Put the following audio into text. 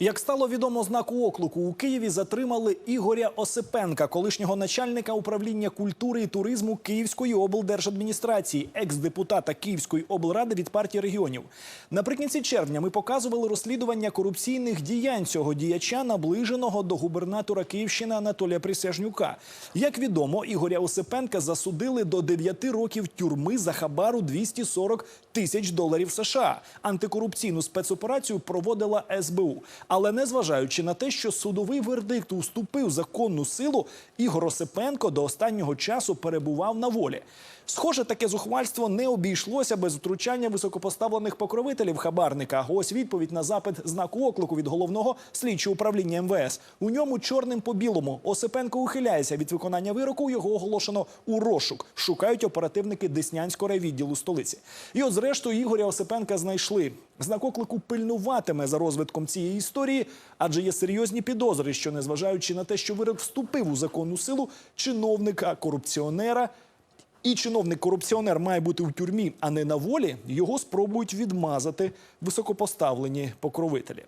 Як стало відомо знаку оклику, у Києві затримали Ігоря Осипенка, колишнього начальника управління культури і туризму Київської облдержадміністрації, екс-депутата Київської облради від партії регіонів. Наприкінці червня ми показували розслідування корупційних діянь цього діяча, наближеного до губернатора Київщини Анатолія Присяжнюка. Як відомо, Ігоря Осипенка засудили до 9 років тюрми за хабару 240 тисяч доларів США. Антикорупційну спецоперацію проводила СБУ. Але незважаючи на те, що судовий вердикт уступив законну силу, Ігор Осипенко до останнього часу перебував на волі. Схоже, таке зухвальство не обійшлося без втручання високопоставлених покровителів хабарника. Ось відповідь на запит знаку оклику від головного слідчого управління МВС. У ньому чорним по білому Осипенко ухиляється від виконання вироку. Його оголошено у розшук. Шукають оперативники Деснянського райвідділу столиці. І от, зрештою, Ігоря Осипенка знайшли. Знак оклику пильнуватиме за розвитком цієї історії, адже є серйозні підозри, що незважаючи на те, що вирок вступив у законну силу чиновника корупціонера. І чиновник-корупціонер має бути в тюрмі, а не на волі. Його спробують відмазати високопоставлені покровителі.